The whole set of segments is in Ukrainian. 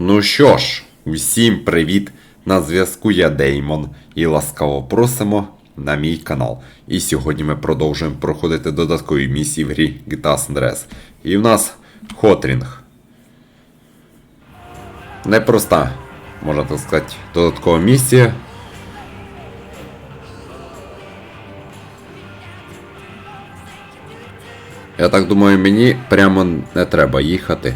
Ну що ж, усім привіт! На зв'язку я Деймон і ласкаво просимо на мій канал. І сьогодні ми продовжуємо проходити додаткові місії в грі GTA San Andreas. І в нас Хотрінг. Непроста, можна так сказати, додаткова місія. Я так думаю, мені прямо не треба їхати.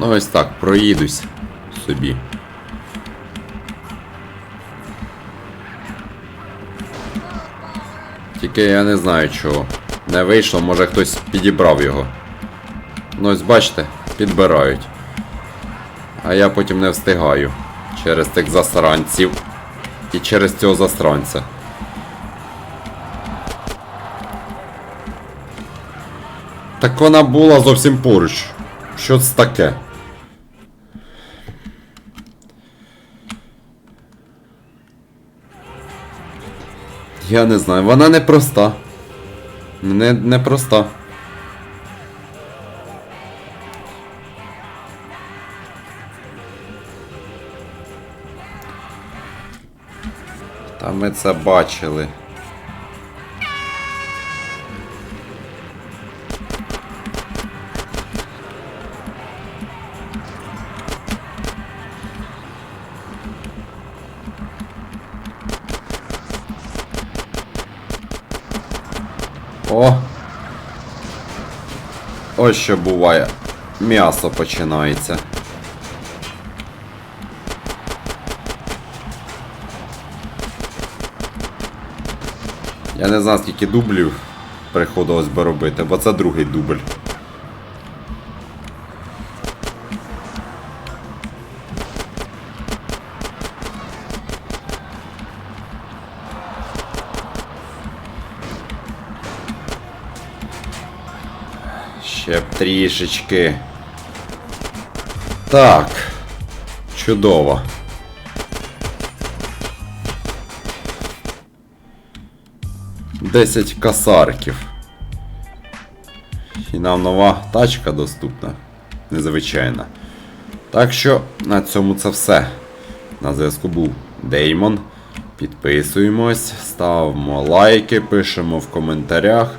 Ну ось так, проїдусь собі. Тільки я не знаю чого. Не вийшло, може хтось підібрав його. Ну ось бачите, підбирають. А я потім не встигаю. Через тих засранців. І через цього засранця. Так вона була зовсім поруч. Що це таке? Я не знаю, вона не проста. Не, не проста. Та ми це бачили. О! Ось що буває. М'ясо починається. Я не знаю, скільки дублів приходилось би робити, бо це другий дубль. Ще б трішечки. Так. Чудово. Десять касарків. І нам нова тачка доступна. Незвичайна. Так що на цьому це все. На зв'язку був Деймон. Підписуємось, ставимо лайки, пишемо в коментарях.